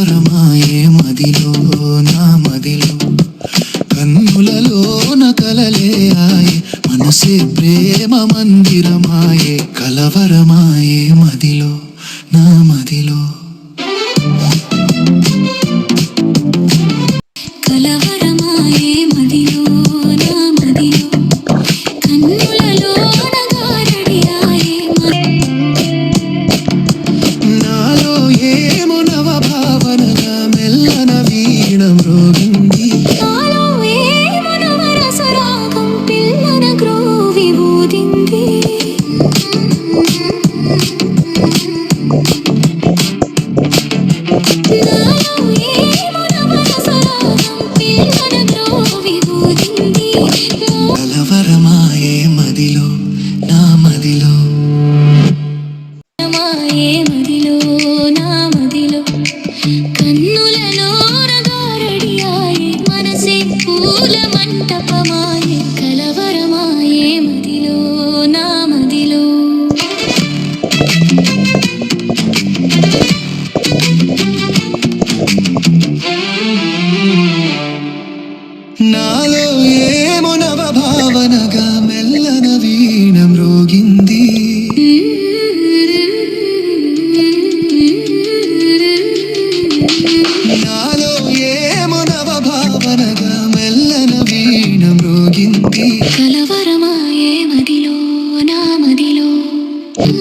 సుందరమాయే మదిలో నా మదిలో. కన్నులలోన కలలే ఆయే మనసే ప్రేమ మందిరమాయే కలవరమాయే మదిలో నా మదిలో. మదిలో నా మదిలో? కన్నుల నోరగారడియాయి మనసే పూల మంటపమాయి.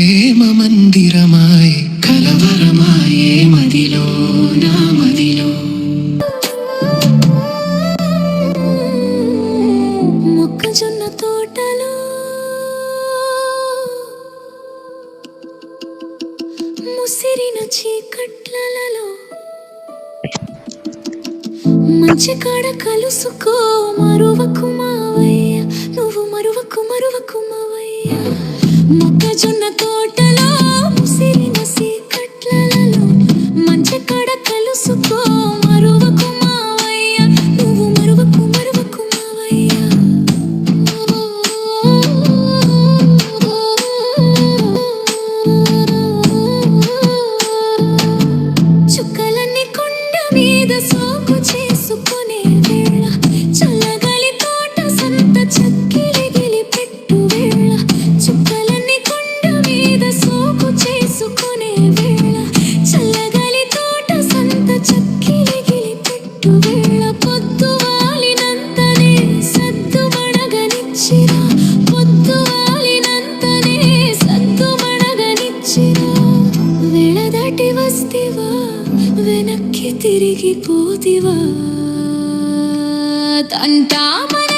ప్రేమ మందిరమాయ కలవరమాయే మదిలో నా మదిలో. మొక్కజొన్న తోటలో ముసిరిన చీకట్లలో మంచి కాడ కలుసుకో మరువకు మావయ్య నువ్వు మరువకు మరువకు మావయ్య. சொன்ன தோட்ட చేస్తేవా? వెనక్కి తిరిగిపోతివా తంటామని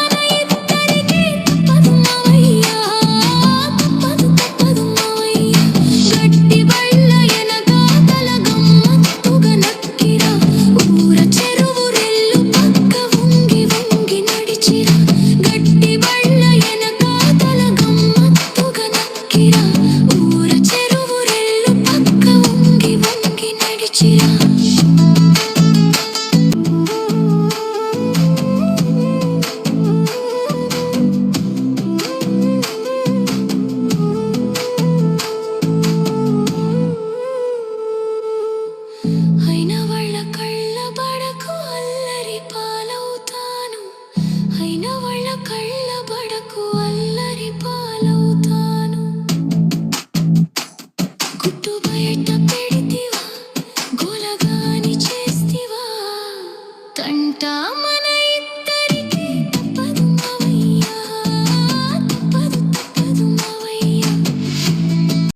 dumb.